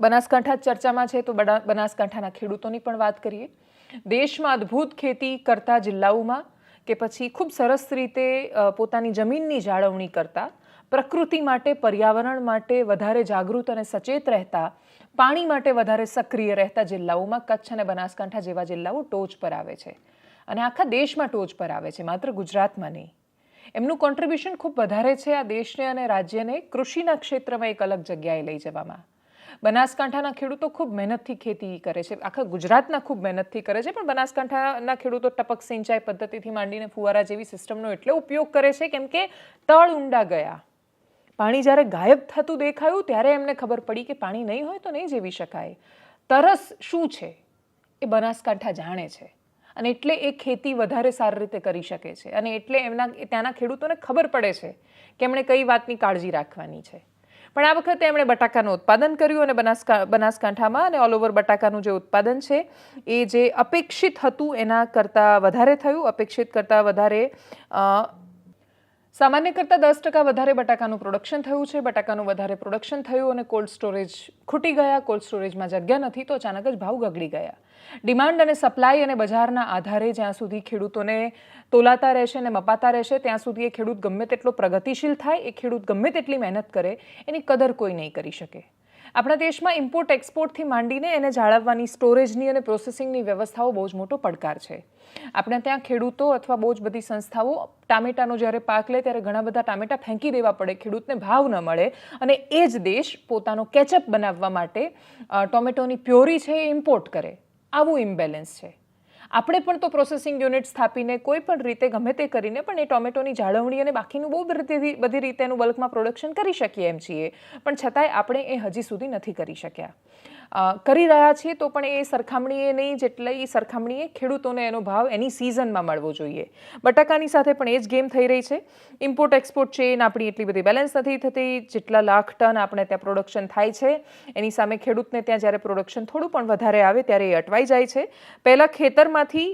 બનાસકાંઠા ચર્ચામાં છે, તો બનાસકાંઠાના ખેડૂતોની પણ વાત કરીએ. દેશમાં અદ્ભુત ખેતી કરતા જિલ્લાઓમાં કે પછી ખૂબ સરસ રીતે પોતાની જમીનની જાળવણી કરતા, પ્રકૃતિ માટે, પર્યાવરણ માટે વધારે જાગૃત અને સચેત રહેતા, પાણી માટે વધારે સક્રિય રહેતા જિલ્લાઓમાં કચ્છ અને બનાસકાંઠા જેવા જિલ્લાઓ ટોચ પર આવે છે. અને આખા દેશમાં ટોચ પર આવે છે, માત્ર ગુજરાતમાં નહીં. એમનું કોન્ટ્રીબ્યુશન ખૂબ વધારે છે આ દેશને અને રાજ્યને. કૃષિના ક્ષેત્રમાં એક અલગ જગ્યાએ લઈ જવામાં. બનાસકાંઠાના ખેડૂતો ખૂબ મહેનતથી ખેતી કરે છે. આખા ગુજરાતના ખૂબ મહેનતથી કરે છે, પણ બનાસકાંઠાના ખેડૂતો ટપક સિંચાઈ પદ્ધતિથી માંડીને ફુવારા જેવી સિસ્ટમનો એટલો ઉપયોગ કરે છે, કેમ કે તળ ઊંડા ગયા. પાણી જ્યારે ગાયબ થતું દેખાયું, ત્યારે એમને ખબર પડી કે પાણી નહીં હોય તો નહીં જીવી શકાય. તરસ શું છે? એ બનાસકાંઠા જાણે છે અને એટલે એ ખેતી વધારે સારી રીતે કરી શકે છે અને એટલે એમના ત્યાંના ખેડૂતોને ખબર પડે છે કે એમણે કઈ વાતની કાળજી રાખવાની છે. પણ આ વખતે એમણે બટાકાનું ઉત્પાદન કર્યું અને બનાસકા, બનાસકાંઠામાં અને ઓલ ઓવર બટાકાનું જે ઉત્પાદન છે, એ જે અપેક્ષિત હતું એના કરતાં વધારે થયું. અપેક્ષિત કરતાં વધારે સામાન્ય કરતાં દસ ટકા વધારે બટાકાનું પ્રોડક્શન થયું છે. બટાકાનું વધારે પ્રોડક્શન થયું અને કોલ્ડ સ્ટોરેજ ખૂટી ગયા. કોલ્ડ સ્ટોરેજમાં જગ્યા નથી તો અચાનક જ ભાવ ગગડી ગયા. ડિમાન્ડ અને સપ્લાય અને બજારના આધારે જ્યાં સુધી ખેડૂતોને તોલાતા રહેશે અને મપાતા રહેશે, ત્યાં સુધી એ ખેડૂત ગમે તેટલો પ્રગતિશીલ થાય, એ ખેડૂત ગમે તેટલી મહેનત કરે, એની કદર કોઈ નહીં કરી શકે. આપણા દેશમાં ઇમ્પોર્ટ એક્સપોર્ટથી માંડીને એને જાળવવાની સ્ટોરેજની અને પ્રોસેસિંગની વ્યવસ્થાઓ બહુ જ મોટો પડકાર છે. આપણે ત્યાં ખેડૂતો અથવા બહુ જ બધી સંસ્થાઓ ટામેટાનો જ્યારે પાક લે ત્યારે ઘણા બધા ટામેટા ફેંકી દેવા પડે, ખેડૂતને ભાવ ન મળે અને એ જ દેશ પોતાનો કેચઅપ બનાવવા માટે ટોમેટોની પ્યોરી છે એ ઇમ્પોર્ટ કરે. આવું ઇમ્બેલેન્સ છે. આપણે પણ તો પ્રોસેસિંગ યુનિટ સ્થાપીને કોઈ પણ રીતે ગમે તે કરીને પણ એ ટોમેટોની જાળવણી અને બાકીનું બહુ બધી બધી રીતે એનું બલ્કમાં પ્રોડક્શન કરી શકીએ એમ છીએ. પણ છતાંય આપણે એ હજી સુધી નથી કરી શક્યા. કરી રહ્યા છીએ તો પણ એ સરખામણીએ નહીં જેટલી સરખામણીએ ખેડૂતોને એનો ભાવ એની સિઝનમાં મળવો જોઈએ. બટાકાની સાથે પણ એ જ ગેમ થઈ રહી છે. ઇમ્પોર્ટ એક્સપોર્ટ ચેન આપણી એટલી બધી બેલેન્સ નથી થતી. જેટલા લાખ ટન આપણે ત્યાં પ્રોડક્શન થાય છે, એની સામે ખેડૂતને ત્યાં જ્યારે પ્રોડક્શન થોડું પણ વધારે આવે ત્યારે એ અટવાઈ જાય છે. પહેલાં ખેતરમાંથી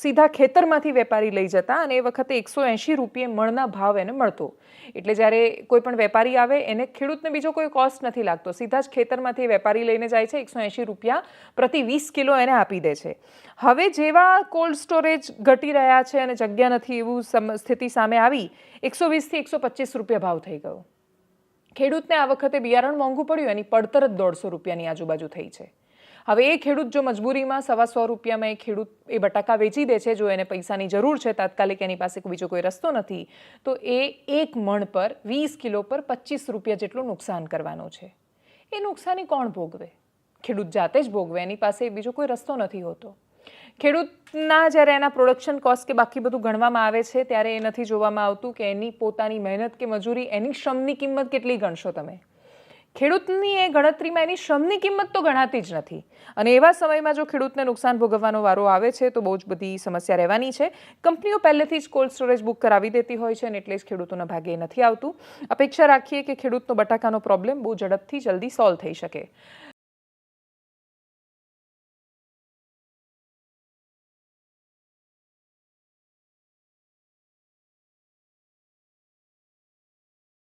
સીધા ખેતરમાંથી વેપારી લઈ જતા અને એ વખતે એકસો એંશી રૂપિયે મણના ભાવ એને મળતો. એટલે જ્યારે કોઈ પણ વેપારી આવે, એને ખેડૂતને બીજો કોઈ કોસ્ટ નથી લાગતો. સીધા જ ખેતરમાંથી વેપારી લઈને જાય છે, એકસો એંશી રૂપિયા પ્રતિ વીસ કિલો એને આપી દે છે. હવે જેવા કોલ્ડ સ્ટોરેજ ઘટી રહ્યા છે અને જગ્યા નથી, એવું સ્થિતિ સામે આવી, એકસો વીસથી એકસો પચીસ રૂપિયા ભાવ થઈ ગયો. ખેડૂતને આ વખતે બિયારણ મોંઘું પડ્યું, એની પડતર જ દોઢસો રૂપિયાની આજુબાજુ થઈ છે. હવે એ ખેડૂત જો મજબૂરીમાં સવા સો રૂપિયામાં એ ખેડૂત એ બટાકા વેચી દે છે, જો એને પૈસાની જરૂર છે, તાત્કાલિક એની પાસે બીજો કોઈ રસ્તો નથી, તો એ એક મણ પર વીસ કિલો પર પચીસ રૂપિયા જેટલું નુકસાન કરવાનું છે. એ નુકસાની કોણ ભોગવે? ખેડૂત જાતે જ ભોગવે, એની પાસે બીજો કોઈ રસ્તો નથી હોતો. ખેડૂતના જ્યારે એના પ્રોડક્શન કોસ્ટ કે બાકી બધું ગણવામાં આવે છે, ત્યારે એ નથી જોવામાં આવતું કે એની પોતાની મહેનત કે મજૂરી એની શ્રમની કિંમત કેટલી ગણશો તમે. ખેડૂતની એ ગણતરીમાં એની શ્રમની કિંમત તો ગણાતી જ નથી. અને એવા સમયમાં જો ખેડૂતને નુકસાન ભોગવવાનો વારો આવે છે, તો બહુ જ બધી સમસ્યા રહેવાની છે. કંપનીઓ પહેલેથી જ કોલ્ડ સ્ટોરેજ બુક કરાવી દેતી હોય છે અને એટલે જ ખેડૂતોના ભાગે નથી આવતું. અપેક્ષા રાખીએ કે ખેડૂતનો બટાકાનો પ્રોબ્લેમ બહુ ઝડપથી જલ્દી સોલ્વ થઈ શકે.